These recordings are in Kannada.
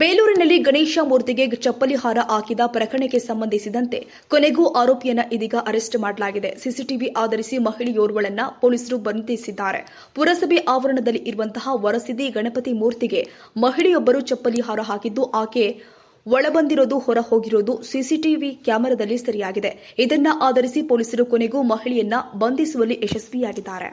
ಬೇಲೂರಿನಲ್ಲಿ ಗಣೇಶ ಮೂರ್ತಿಗೆ ಚಪ್ಪಲಿ ಹಾರ ಹಾಕಿದ ಪ್ರಕರಣಕ್ಕೆ ಸಂಬಂಧಿಸಿದಂತೆ ಕೊನೆಗೂ ಆರೋಪಿಯನ್ನ ಇದೀಗ ಅರೆಸ್ಟ್ ಮಾಡಲಾಗಿದೆ. ಸಿಸಿಟಿವಿ ಆಧರಿಸಿ ಮಹಿಳೆಯೋರ್ವಳನ್ನ ಪೊಲೀಸರು ಬಂಧಿಸಿದ್ದಾರೆ. ಪುರಸಭೆ ಆವರಣದಲ್ಲಿ ಇರುವಂತಹ ವರಸಿದಿ ಗಣಪತಿ ಮೂರ್ತಿಗೆ ಮಹಿಳೆಯೊಬ್ಬರು ಚಪ್ಪಲಿ ಹಾರ ಹಾಕಿದ್ದು, ಆಕೆ ಒಳಬಂದಿರೋದು ಹೊರ ಹೋಗಿರೋದು ಸಿಸಿಟಿವಿ ಕ್ಯಾಮೆರಾದಲ್ಲಿ ಸರಿಯಾಗಿದೆ. ಇದನ್ನ ಆಧರಿಸಿ ಪೊಲೀಸರು ಕೊನೆಗೂ ಮಹಿಳೆಯನ್ನ ಬಂಧಿಸುವಲ್ಲಿ ಯಶಸ್ವಿಯಾಗಿದ್ದಾರೆ.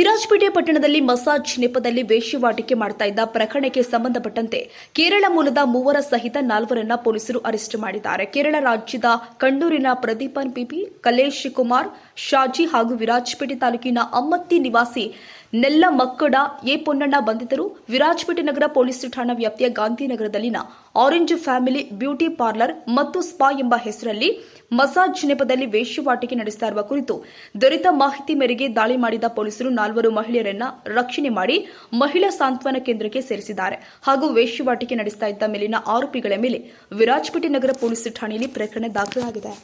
ವಿರಾಜಪೇಟೆ ಪಟ್ಟಣದಲ್ಲಿ ಮಸಾಜ್ ನೆಪದಲ್ಲಿ ವೇಶ್ಯವಾಟಿಕೆ ಮಾಡ್ತಾ ಇದ್ದ ಪ್ರಕರಣಕ್ಕೆ ಸಂಬಂಧಪಟ್ಟಂತೆ ಕೇರಳ ಮೂಲದ ಮೂವರ ಸಹಿತ ನಾಲ್ವರನ್ನ ಪೊಲೀಸರು ಅರೆಸ್ಟ್ ಮಾಡಿದ್ದಾರೆ. ಕೇರಳ ರಾಜ್ಯದ ಕಣ್ಣೂರಿನ ಪ್ರದೀಪನ್ ಪಿಪಿ ಕಲೇಶ್ ಕುಮಾರ್, ಶಾಜಿ ಹಾಗೂ ವಿರಾಜಪೇಟೆ ತಾಲೂಕಿನ ಅಮ್ಮತ್ತಿ ನಿವಾಸಿ ನೆಲ್ಲ ಮಕ್ಕಡ, ಎ ಪೊನ್ನಣ್ಣ ಬಂಧಿತರು, ವಿರಾಜಪೇಟೆ ನಗರ ಪೊಲೀಸ್ ಠಾಣಾ ವ್ಯಾಪ್ತಿಯ ಗಾಂಧಿನಗರದಲ್ಲಿನ ಆರೆಂಜ್ ಫ್ಯಾಮಿಲಿ ಬ್ಯೂಟಿ ಪಾರ್ಲರ್ ಮತ್ತು ಸ್ಪಾ ಎಂಬ ಹೆಸರಲ್ಲಿ ಮಸಾಜ್ ನೆಪದಲ್ಲಿ ವೇಶ್ಯವಾಟಿಕೆ ನಡೆಸ್ತಾ ಇರುವ ಕುರಿತು ದೊರೆತ ಮಾಹಿತಿ ಮೇರೆಗೆ ದಾಳಿ ಮಾಡಿದ ಪೊಲೀಸರು ನಾಲ್ವರು ಮಹಿಳೆಯರನ್ನ ರಕ್ಷಣೆ ಮಾಡಿ ಮಹಿಳಾ ಸಾಂತ್ವನ ಕೇಂದ್ರಕ್ಕೆ ಸೇರಿಸಿದ್ದಾರೆ. ಹಾಗೂ ವೇಶ್ಯವಾಟಿಕೆ ನಡೆಸ್ತಾ ಇದ್ದ ಮೇಲಿನ ಆರೋಪಿಗಳ ಮೇಲೆ ವಿರಾಜಪೇಟೆ ನಗರ ಪೊಲೀಸ್ ಠಾಣೆಯಲ್ಲಿ ಪ್ರಕರಣ ದಾಖಲಾಗಿದೆ.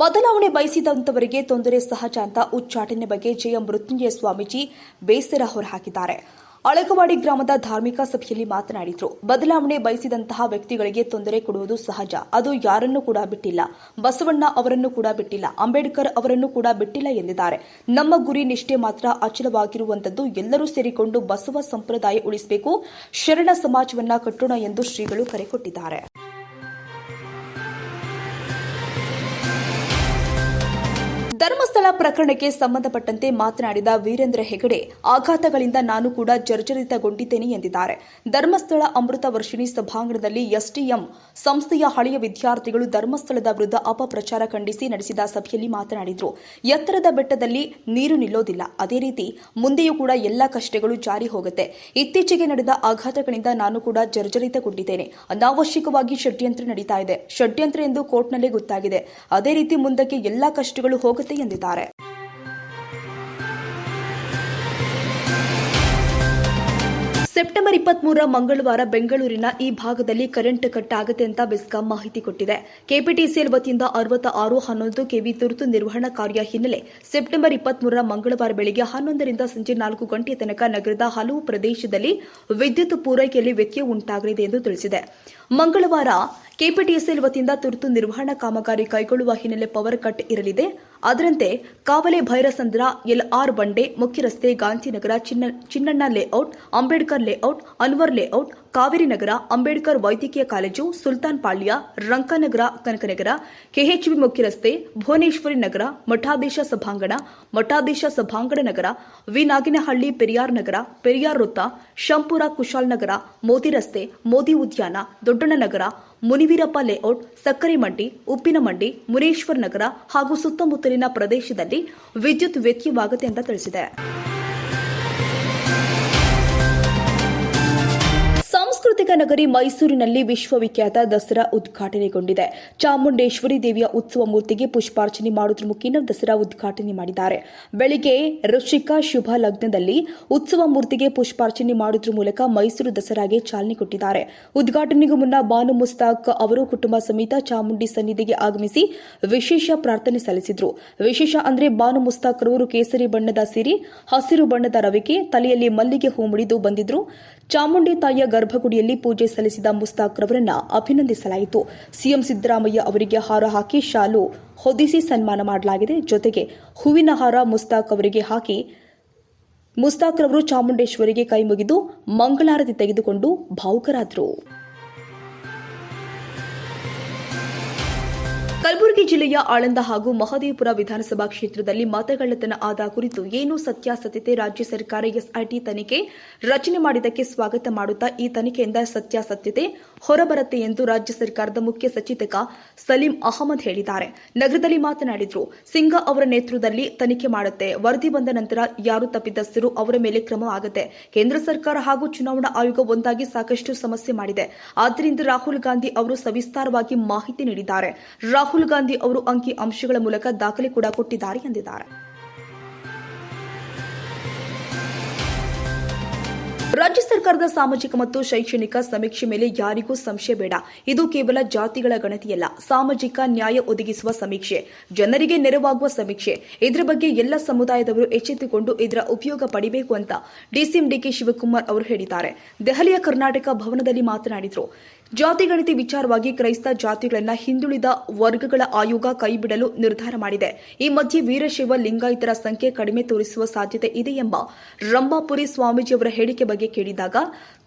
ಬದಲಾವಣೆ ಬಯಸಿದಂತವರಿಗೆ ತೊಂದರೆ ಸಹಜ ಅಂತ ಉಚ್ಚಾಟನೆ ಬಗ್ಗೆ ಜೆಎಂ ಮೃತ್ಯುಂಜಯ ಸ್ವಾಮೀಜಿ ಬೇಸರ ಹೊರಹಾಕಿದ್ದಾರೆ. ಅಳಗವಾಡಿ ಗ್ರಾಮದ ಧಾರ್ಮಿಕ ಸಭೆಯಲ್ಲಿ ಮಾತನಾಡಿದರು. ಬದಲಾವಣೆ ಬಯಸಿದಂತಹ ವ್ಯಕ್ತಿಗಳಿಗೆ ತೊಂದರೆ ಕೊಡುವುದು ಸಹಜ. ಅದು ಯಾರನ್ನೂ ಕೂಡ ಬಿಟ್ಟಿಲ್ಲ. ಬಸವಣ್ಣ ಅವರನ್ನು ಕೂಡ ಬಿಟ್ಟಿಲ್ಲ. ಅಂಬೇಡ್ಕರ್ ಅವರನ್ನು ಕೂಡ ಬಿಟ್ಟಿಲ್ಲ ಎಂದಿದ್ದಾರೆ. ನಮ್ಮ ಗುರಿ ನಿಷ್ಠೆ ಮಾತ್ರ ಅಚಲವಾಗಿರುವಂತದ್ದು ಎಲ್ಲರೂ ಸೇರಿಕೊಂಡು ಬಸವ ಸಂಪ್ರದಾಯ ಉಳಿಸಬೇಕು. ಶರಣ ಸಮಾಜವನ್ನ ಕಟ್ಟೋಣ ಎಂದು ಶ್ರೀಗಳು ಕರೆ ಕೊಟ್ಟಿದ್ದಾರೆ. ಧರ್ಮಸ್ಥಳ ಪ್ರಕರಣಕ್ಕೆ ಸಂಬಂಧಪಟ್ಟಂತೆ ಮಾತನಾಡಿದ ವೀರೇಂದ್ರ ಹೆಗಡೆ, ಆಘಾತಗಳಿಂದ ನಾನು ಕೂಡ ಜರ್ಜರಿತಗೊಂಡಿದ್ದೇನೆ ಎಂದಿದ್ದಾರೆ. ಧರ್ಮಸ್ಥಳ ಅಮೃತ ವರ್ಷಿಣಿ ಸಭಾಂಗಣದಲ್ಲಿ ಎಸ್ಟಿಎಂ ಸಂಸ್ಥೆಯ ಹಳೆಯ ವಿದ್ಯಾರ್ಥಿಗಳು ಧರ್ಮಸ್ಥಳದ ವಿರುದ್ಧ ಅಪಪ್ರಚಾರ ಖಂಡಿಸಿ ನಡೆಸಿದ ಸಭೆಯಲ್ಲಿ ಮಾತನಾಡಿದರು. ಎತ್ತರದ ಬೆಟ್ಟದಲ್ಲಿ ನೀರು ನಿಲ್ಲೋದಿಲ್ಲ. ಅದೇ ರೀತಿ ಮುಂದೆಯೂ ಕೂಡ ಎಲ್ಲ ಕಷ್ಟಗಳು ಜಾರಿ ಹೋಗುತ್ತೆ. ಇತ್ತೀಚೆಗೆ ನಡೆದ ಆಘಾತಗಳಿಂದ ನಾನು ಕೂಡ ಜರ್ಜರಿತಗೊಂಡಿದ್ದೇನೆ. ಅನಾವಶ್ಯಕವಾಗಿ ಷಡ್ಯಂತ್ರ ನಡೀತಾ ಇದೆ. ಷಡ್ಯಂತ್ರ ಎಂದು ಕೋರ್ಟ್ನಲ್ಲೇ ಗೊತ್ತಾಗಿದೆ. ಅದೇ ರೀತಿ ಮುಂದಕ್ಕೆ ಎಲ್ಲಾ ಕಷ್ಟಗಳು ಹೋಗುತ್ತೆ ಎಂದಿದ್ದಾರೆ. ಸೆಪ್ಟೆಂಬರ್ ಇಪ್ಪತ್ಮೂರ ಮಂಗಳವಾರ ಬೆಂಗಳೂರಿನ ಈ ಭಾಗದಲ್ಲಿ ಕರೆಂಟ್ ಕಟ್ ಆಗುತ್ತೆ ಅಂತ ಬೆಸ್ಕಾಂ ಮಾಹಿತಿ ಕೊಟ್ಟಿದೆ. ಕೆಪಿಟಿಸಿಎಲ್ ವತಿಯಿಂದ ಅರವತ್ತ ಆರು ಹನ್ನೊಂದು ಕೆವಿ ತುರ್ತು ನಿರ್ವಹಣಾ ಕಾರ್ಯ ಹಿನ್ನೆಲೆ ಸೆಪ್ಟೆಂಬರ್ ಇಪ್ಪತ್ಮೂರರ ಮಂಗಳವಾರ ಬೆಳಗ್ಗೆ ಹನ್ನೊಂದರಿಂದ ಸಂಜೆ ನಾಲ್ಕು ಗಂಟೆಯ ತನಕ ನಗರದ ಹಲವು ಪ್ರದೇಶದಲ್ಲಿ ವಿದ್ಯುತ್ ಪೂರೈಕೆಯಲ್ಲಿ ವ್ಯತ್ಯಯ ಉಂಟಾಗಲಿದೆ ಎಂದು ತಿಳಿಸಿದೆ. ಮಂಗಳವಾರ ಕೆಪಿಟಿಎಸ್ಎಲ್ ವತಿಯಿಂದ ತುರ್ತು ನಿರ್ವಹಣಾ ಕಾಮಗಾರಿ ಕೈಗೊಳ್ಳುವ ಹಿನ್ನೆಲೆ ಪವರ್ ಕಟ್ ಇರಲಿದೆ. ಅದರಂತೆ ಕಾವಲೆ ಭೈರಸಂದ್ರ ಎಲ್ಆರ್ ಬಂಡೆ, ಮುಖ್ಯ ರಸ್ತೆ, ಗಾಂಧಿನಗರ, ಚಿನ್ನ, Chinnanna layout, Ambedkar layout Anwar layout, Kaveri Nagar, Ambedkar ವೈದ್ಯಕೀಯ ಕಾಲೇಜು, ಸುಲ್ತಾನ್ ಪಾಳ್ಯ, ರಂಕನಗರ, ಕನಕನಗರ ಕೆಎಚ್ಬಿ ಮುಖ್ಯ ರಸ್ತೆ, ಭುವನೇಶ್ವರಿ ನಗರ, ಮಠಾಧೀಶ ಸಭಾಂಗಣ ಮಠಾಧೀಶ ಸಭಾಂಗಣ ನಗರ, ವಿ. ನಾಗಿನಹಳ್ಳಿ, ಪೆರಿಯಾರ್ ನಗರ, ಪೆರಿಯಾರ್ ವೃತ್ತ, ಶಂಪುರ ಕುಶಾಲ್ ನಗರ, ಮೋದಿ ರಸ್ತೆ, ಮೋದಿ ಉದ್ಯಾನ, ದೊಡ್ಡಣ್ಣ ನಗರ ಮುನಿವೀರಪ್ಪ ಲೇಔಟ್, ಸಕ್ಕರೆ ಮಂಡಿ, ಉಪ್ಪಿನ ಮಂಡಿ, ಮುನೇಶ್ವರ್ ನಗರ ಹಾಗೂ ಸುತ್ತಮುತ್ತಲಿನ ಪ್ರದೇಶದಲ್ಲಿ ವಿದ್ಯುತ್ ವ್ಯತ್ಯವಾಗುತ್ತೆ ಅಂತ ತಿಳಿಸಿದೆ. ನಗರಿ ಮೈಸೂರಿನಲ್ಲಿ ವಿಶ್ವವಿಖ್ಯಾತ ದಸರಾ ಉದ್ಘಾಟನೆಗೊಂಡಿದೆ. ಚಾಮುಂಡೇಶ್ವರಿ ದೇವಿಯ ಉತ್ಸವ ಮೂರ್ತಿಗೆ ಪುಷ್ಪಾರ್ಚನೆ ಮಾಡುವುದರ ಮುಖೇನ ದಸರಾ ಉದ್ಘಾಟನೆ ಮಾಡಿದ್ದಾರೆ. ಬೆಳಿಗ್ಗೆ ಋಷಿಕಾ ಶುಭ ಲಗ್ನದಲ್ಲಿ ಉತ್ಸವ ಮೂರ್ತಿಗೆ ಪುಷ್ಪಾರ್ಚನೆ ಮಾಡುವುದರ ಮೂಲಕ ಮೈಸೂರು ದಸರಾಗೆ ಚಾಲನೆ ಕೊಟ್ಟಿದ್ದಾರೆ. ಉದ್ಘಾಟನೆಗೂ ಮುನ್ನ ಬಾನು ಮುಸ್ತಾಕ್ ಅವರು ಕುಟುಂಬ ಸಮೇತ ಚಾಮುಂಡಿ ಸನ್ನಿಧಿಗೆ ಆಗಮಿಸಿ ವಿಶೇಷ ಪ್ರಾರ್ಥನೆ ಸಲ್ಲಿಸಿದರು. ವಿಶೇಷ ಅಂದ್ರೆ ಬಾನು ಮುಸ್ತಾಕ್ ರವರು ಕೇಸರಿ ಬಣ್ಣದ ಸಿರಿ, ಹಸಿರು ಬಣ್ಣದ ರವಿಕೆ, ತಲೆಯಲ್ಲಿ ಮಲ್ಲಿಗೆ ಹೂ ಮುಡಿದು ಬಂದಿದ್ರು. ಚಾಮುಂಡಿ ತಾಯಿಯ ಗರ್ಭಗುಡಿಯಲ್ಲಿ ಪೂಜೆ ಸಲ್ಲಿಸಿದ ಮುಸ್ತಾಕ್ ರವರನ್ನ ಅಭಿನಂದಿಸಲಾಯಿತು. ಸಿಎಂ ಸಿದ್ದರಾಮಯ್ಯ ಅವರಿಗೆ ಹಾರ ಹಾಕಿ ಶಾಲು ಹೊದಿಸಿ ಸನ್ಮಾನ ಮಾಡಲಾಗಿದೆ. ಜೊತೆಗೆ ಹೂವಿನ ಹಾರ ಮುಸ್ತಾಕ್ ಅವರಿಗೆ ಹಾಕಿ ಮುಸ್ತಾಕ್ ರವರು ಚಾಮುಂಡೇಶ್ವರಿಗೆ ಕೈ ಮುಗಿದು ಮಂಗಳಾರತಿ ತೆಗೆದುಕೊಂಡು ಭಾವುಕರಾದರು. ಕಲಬುರಗಿ ಜಿಲ್ಲೆಯ ಆಳಂದ ಹಾಗೂ ಮಹದೇವಪುರ ವಿಧಾನಸಭಾ ಕ್ಷೇತ್ರದಲ್ಲಿ ಮತಗಳ್ಳತನ ಆದ ಕುರಿತು ಏನು ಸತ್ಯಾಸತ್ಯತೆ ರಾಜ್ಯ ಸರ್ಕಾರ ಎಸ್ಐಟಿ ತನಿಖೆ ರಚನೆ ಮಾಡಿದ್ದಕ್ಕೆ ಸ್ವಾಗತ ಮಾಡುತ್ತಾ ಈ ತನಿಖೆಯಿಂದ ಸತ್ಯಾಸತ್ಯತೆ ಹೊರಬರುತ್ತೆ ಎಂದು ರಾಜ್ಯ ಸರ್ಕಾರದ ಮುಖ್ಯ ಸಚೇತಕ ಸಲೀಂ ಅಹಮದ್ ಹೇಳಿದ್ದಾರೆ. ನಗರದಲ್ಲಿ ಮಾತನಾಡಿದ್ರು, ಸಿಂಗ ಅವರ ನೇತೃತ್ವದಲ್ಲಿ ತನಿಖೆ ಮಾಡುತ್ತೆ. ವರದಿ ಬಂದ ನಂತರ ಯಾರು ತಪ್ಪಿತಸ್ಥರು ಅವರ ಮೇಲೆ ಕ್ರಮ ಆಗುತ್ತೆ. ಕೇಂದ್ರ ಸರ್ಕಾರ ಹಾಗೂ ಚುನಾವಣಾ ಆಯೋಗ ಒಂದಾಗಿ ಸಾಕಷ್ಟು ಸಮಸ್ಯೆ ಮಾಡಿದೆ. ಆದ್ದರಿಂದ ರಾಹುಲ್ ಗಾಂಧಿ ಅವರು ಸವಿಸ್ತಾರವಾಗಿ ಮಾಹಿತಿ ನೀಡಿದ್ದಾರೆ. ರಾಹುಲ್ ಗಾಂಧಿ ಅವರು ಅಂಕಿ ಅಂಶಗಳ ಮೂಲಕ ದಾಖಲೆ ಕೂಡ ಕೊಟ್ಟಿದ್ದಾರೆ ಎಂದಿದ್ದಾರೆ. ರಾಜ್ಯ ಸರ್ಕಾರದ ಸಾಮಾಜಿಕ ಮತ್ತು ಶೈಕ್ಷಣಿಕ ಸಮೀಕ್ಷೆ ಮೇಲೆ ಯಾರಿಗೂ ಸಂಶಯ ಬೇಡ. ಇದು ಕೇವಲ ಜಾತಿಗಳ ಗಣತಿಯಲ್ಲ. ಸಾಮಾಜಿಕ ನ್ಯಾಯ ಒದಗಿಸುವ ಸಮೀಕ್ಷೆ, ಜನರಿಗೆ ನೆರವಾಗುವ ಸಮೀಕ್ಷೆ. ಇದರ ಬಗ್ಗೆ ಎಲ್ಲ ಸಮುದಾಯದವರು ಎಚ್ಚೆತ್ತುಕೊಂಡು ಇದರ ಉಪಯೋಗ ಪಡಿಬೇಕು ಅಂತ ಡಿಸಿಎಂ ಡಿಕೆ ಶಿವಕುಮಾರ್ ಅವರು ಹೇಳಿದ್ದಾರೆ. ದೆಹಲಿಯ ಕರ್ನಾಟಕ ಭವನದಲ್ಲಿ ಮಾತನಾಡಿದರು. ಜಾತಿ ಗಣತಿ ವಿಚಾರವಾಗಿ ಕ್ರೈಸ್ತ ಜಾತಿಗಳನ್ನು ಹಿಂದುಳಿದ ವರ್ಗಗಳ ಆಯೋಗ ಕೈಬಿಡಲು ನಿರ್ಧಾರ ಮಾಡಿದೆ. ಈ ಮಧ್ಯೆ ವೀರಶೈವ ಲಿಂಗಾಯತರ ಸಂಖ್ಯೆ ಕಡಿಮೆ ತೋರಿಸುವ ಸಾಧ್ಯತೆ ಇದೆ ಎಂಬ ರಂಭಾಪುರಿ ಸ್ವಾಮೀಜಿಯವರ ಹೇಳಿಕೆ ಬಗ್ಗೆ ಕೇಳಿದಾಗ,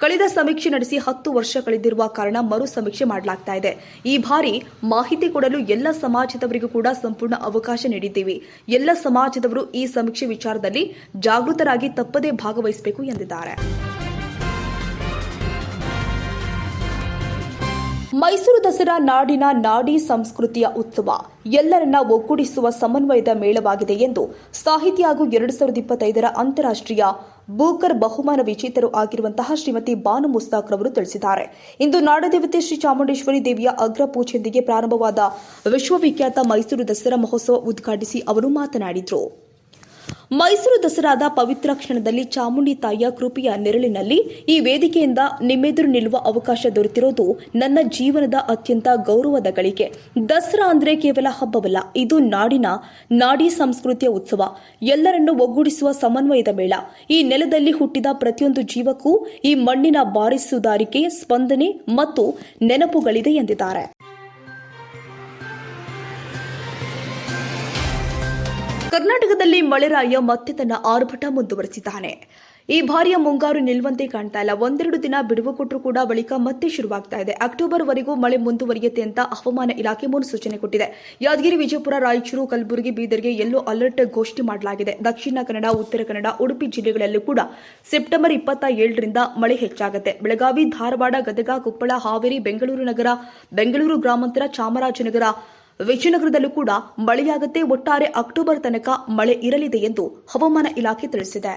ಕಳೆದ ಸಮೀಕ್ಷೆ ನಡೆಸಿ ಹತ್ತು ವರ್ಷ ಕಳೆದಿರುವ ಕಾರಣ ಮರು ಸಮೀಕ್ಷೆ ಮಾಡಲಾಗ್ತಾ ಇದೆ. ಈ ಬಾರಿ ಮಾಹಿತಿ ಕೊಡಲು ಎಲ್ಲ ಸಮಾಜದವರಿಗೂ ಕೂಡ ಸಂಪೂರ್ಣ ಅವಕಾಶ ನೀಡಿದ್ದೀವಿ. ಎಲ್ಲ ಸಮಾಜದವರು ಈ ಸಮೀಕ್ಷೆ ವಿಚಾರದಲ್ಲಿ ಜಾಗೃತರಾಗಿ ತಪ್ಪದೇ ಭಾಗವಹಿಸಬೇಕು ಎಂದಿದ್ದಾರೆ. ಮೈಸೂರು ದಸರಾ ನಾಡಿನ ನಾಡಿ ಸಂಸ್ಕೃತಿಯ ಉತ್ಸವ. ಎಲ್ಲರನ್ನ ಒಗ್ಗೂಡಿಸುವ ಸಮನ್ವಯದ ಮೇಳವಾಗಿದೆ ಎಂದು ಸಾಹಿತಿ ಹಾಗೂ ಎರಡು ಸಾವಿರದ ಇಪ್ಪತ್ತೈದರ ಅಂತಾರಾಷ್ಟ್ರೀಯ ಬೂಕರ್ ಬಹುಮಾನ ವಿಜೇತರು ಆಗಿರುವಂತಹ ಶ್ರೀಮತಿ ಬಾನು ಮುಸ್ತಾಕ್ ರವರು ತಿಳಿಸಿದ್ದಾರೆ. ಇಂದು ನಾಡದೇವತೆ ಶ್ರೀ ಚಾಮುಂಡೇಶ್ವರಿ ದೇವಿಯ ಅಗ್ರ ಪೂಜೆಯೊಂದಿಗೆ ಪ್ರಾರಂಭವಾದ ವಿಶ್ವವಿಖ್ಯಾತ ಮೈಸೂರು ದಸರಾ ಮಹೋತ್ಸವ ಉದ್ಘಾಟಿಸಿ ಅವರು ಮಾತನಾಡಿದರು. ಮೈಸೂರು ದಸರಾದ ಪವಿತ್ರ ಕ್ಷಣದಲ್ಲಿ ಚಾಮುಂಡಿ ತಾಯಿಯ ಕೃಪೆಯ ನೆರಳಿನಲ್ಲಿ ಈ ವೇದಿಕೆಯಿಂದ ನಿಮ್ಮೆದುರು ನಿಲ್ಲುವ ಅವಕಾಶ ದೊರೆತಿರೋದು ನನ್ನ ಜೀವನದ ಅತ್ಯಂತ ಗೌರವದ ಗಳಿಕೆ. ದಸರಾ ಅಂದ್ರೆ ಕೇವಲ ಹಬ್ಬವಲ್ಲ, ಇದು ನಾಡಿನ ನಾಡಿ ಸಂಸ್ಕೃತಿಯ ಉತ್ಸವ. ಎಲ್ಲರನ್ನು ಒಗ್ಗೂಡಿಸುವ ಸಮನ್ವಯದ ಮೇಳ. ಈ ನೆಲದಲ್ಲಿ ಹುಟ್ಟಿದ ಪ್ರತಿಯೊಂದು ಜೀವಕ್ಕೂ ಈ ಮಣ್ಣಿನ ಬಾರಿಸುದಾರಿಕೆ, ಸ್ಪಂದನೆ ಮತ್ತು ನೆನಪುಗಳಿದೆ ಎಂದಿದ್ದಾರೆ. ಕರ್ನಾಟಕದಲ್ಲಿ ಮಳೆರಾಯ ಮತ್ತೆ ತನ್ನ ಆರ್ಭಟ ಮುಂದುವರೆಸಿದ್ದಾನೆ. ಈ ಬಾರಿಯ ಮುಂಗಾರು ನಿಲ್ಲುವಂತೆ ಕಾಣ್ತಾ ಇಲ್ಲ. ಒಂದೆರಡು ದಿನ ಬಿಡುವು ಕೊಟ್ಟರು ಕೂಡ ಬಳಿಕ ಮತ್ತೆ ಶುರುವಾಗ್ತಾ ಇದೆ. ಅಕ್ಟೋಬರ್ ವರೆಗೂ ಮಳೆ ಮುಂದುವರಿಯುತ್ತೆ ಅಂತ ಹವಾಮಾನ ಇಲಾಖೆ ಮುನ್ಸೂಚನೆ ಕೊಟ್ಟಿದೆ. ಯಾದಗಿರಿ, ವಿಜಯಪುರ, ರಾಯಚೂರು, ಕಲಬುರಗಿ, ಬೀದರ್ಗೆ ಯೆಲ್ಲೋ ಅಲರ್ಟ್ ಘೋಷಣೆ ಮಾಡಲಾಗಿದೆ. ದಕ್ಷಿಣ ಕನ್ನಡ, ಉತ್ತರ ಕನ್ನಡ, ಉಡುಪಿ ಜಿಲ್ಲೆಗಳಲ್ಲೂ ಕೂಡ ಸೆಪ್ಟೆಂಬರ್ ಇಪ್ಪತ್ತ ಏಳರಿಂದ ಮಳೆ ಹೆಚ್ಚಾಗುತ್ತೆ. ಬೆಳಗಾವಿ, ಧಾರವಾಡ, ಗದಗ, ಕೊಪ್ಪಳ, ಹಾವೇರಿ, ಬೆಂಗಳೂರು ನಗರ, ಬೆಂಗಳೂರು ಗ್ರಾಮಾಂತರ, ಚಾಮರಾಜನಗರ ವಿಜಯನಗರದಲ್ಲೂ ಕೂಡ ಮಳೆಯಾಗುತ್ತೆ ಒಟ್ಟಾರೆ ಅಕ್ಟೋಬರ್ ತನಕ ಮಳೆ ಇರಲಿದೆ ಎಂದು ಹವಾಮಾನ ಇಲಾಖೆ ತಿಳಿಸಿದೆ.